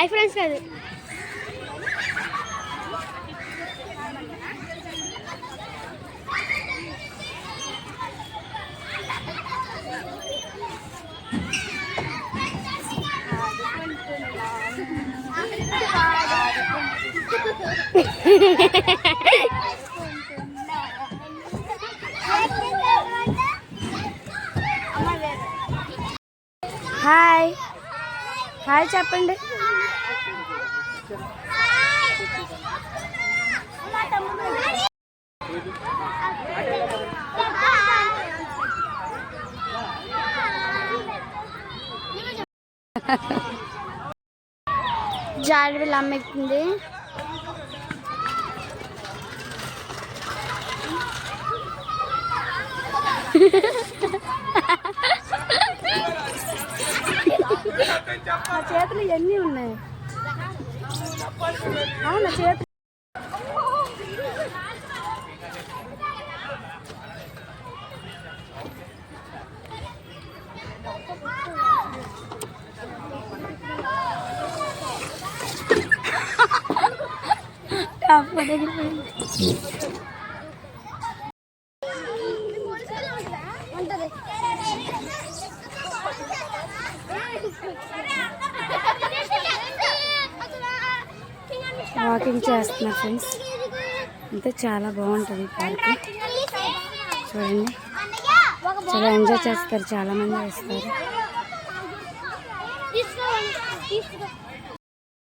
Hi friends కాదు hi. Hi చెప్పండి. జాడవిల్ అమ్మెక్కింది చేతులు ఎన్ని ఉన్నాయి? అవునా చేతులు అప్పుడు వాకింగ్ చేస్తున్నారు ఫ్రెండ్స్. అంతే చాలా బాగుంటుంది పార్క్. చూడండి. చాలా ఎంజాయ్ చేస్తారు చాలా మంది వస్తారు.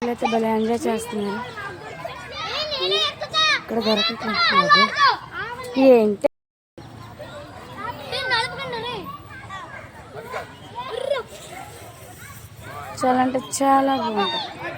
అయితే భలే ఎంజాయ్ చేస్తున్నారు. ఇక్కడ దొరకట్లేదు. ఏంటి? చాలా అంటే చాలా బాగుంటుంది.